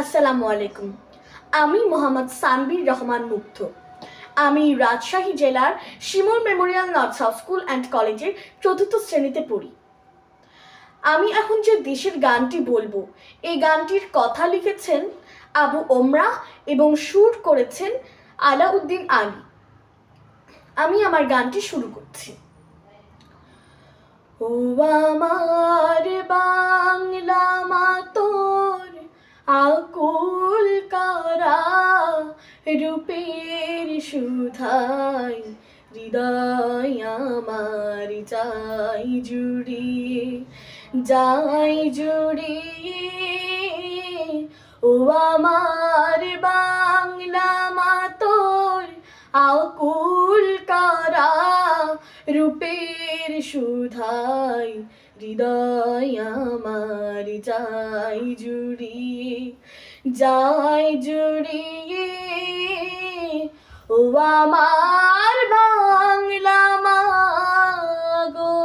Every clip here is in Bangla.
আসসালামু আলাইকুম। আমি মোহাম্মদ সানবির রহমান মুগ্ধ। আমি রাজশাহী জেলার Shimul memorial north south school and কলেজের চতুর্থ শ্রেণীতে পড়ি। আমি এখন যে দেশের গানটি বলব, এই গানটির কথা লিখেছেন আবু ওমরা এবং সুর করেছেন আলাউদ্দিন আলী। আমি আমার গানটি শুরু করছি। ও আমার বাংলা মা তোর আকুল কারা রূপের সুধাই, হৃদয় আমার যাই জুড়িয়ে যাই জুড়িয়ে। ও আমার বাংলা মা তোর আকুল কারা রূপের সুধাই হৃদয় আমার যাই জুড়িয়ে যাই জুড়িয়ে ও আমার বাংলা মাগো,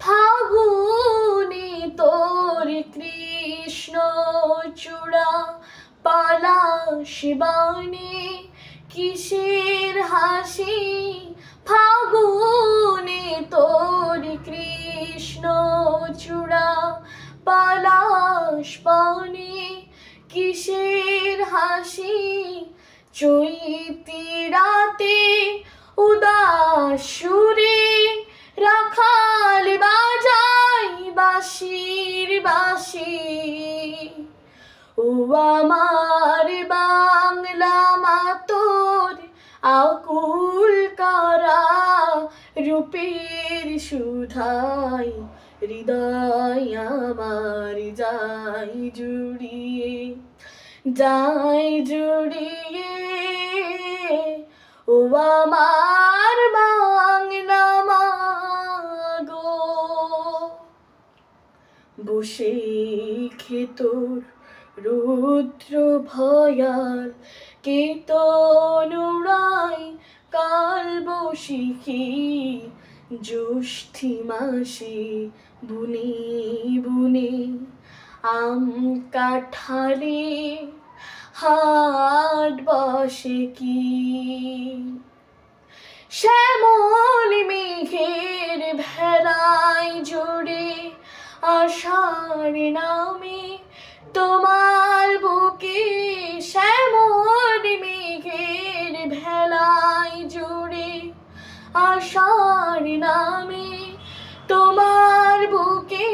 ফাগুনে তোর কৃষ্ণ চূড়া পালা শিবানী কিসের হাসি? ফাগুনে পালাশ পানি, কিসের হাসি? চৈতি রাতে উদাস সুরে রাখাল বাজাই বাসির বাসি ও আমার বাংলা মা তোর আকুল কারা রূপের সুধাই। হৃদয় আমার যাই জুড়িয়ে যাই জুড়িয়ে। ও আমার বাংলা বসে খেতর রুদ্র ভয়াল কেতনুরাই কাল বসিখি জ্যৈষ্ঠী মাসে বুনে বুনে, আম কাঠালে হাট বসে কি? শ্যামল মেঘের ভেড়ায় জোরে আষাঢ় নামে আষাঢ় নামে তোমার বুকে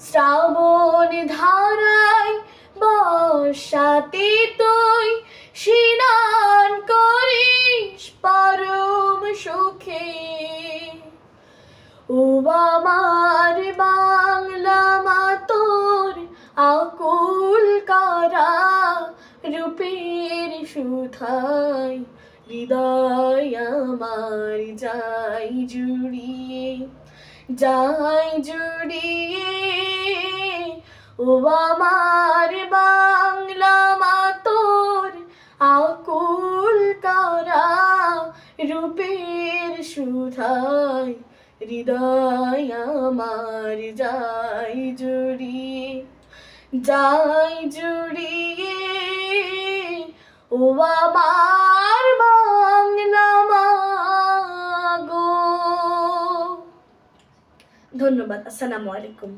শ্রাবণ ধারায় বর্ষাতে তুই স্নান করিস পরম সুখে। ও আমার বাংলা মা তোর আকুল কারা রূপের সুধাই হৃদয় আমার যাই জুড়িয়ে যাই জুড়িয়ে, ও আমার বাংলা মা তোর আকুল কারা রূপের সুধাই, হৃদয় আমার যাই জুড়িয়ে যাই জুড়িয়ে ও আমার বাংলা মাগো। ধন্যবাদ আসসালামু আলাইকুম।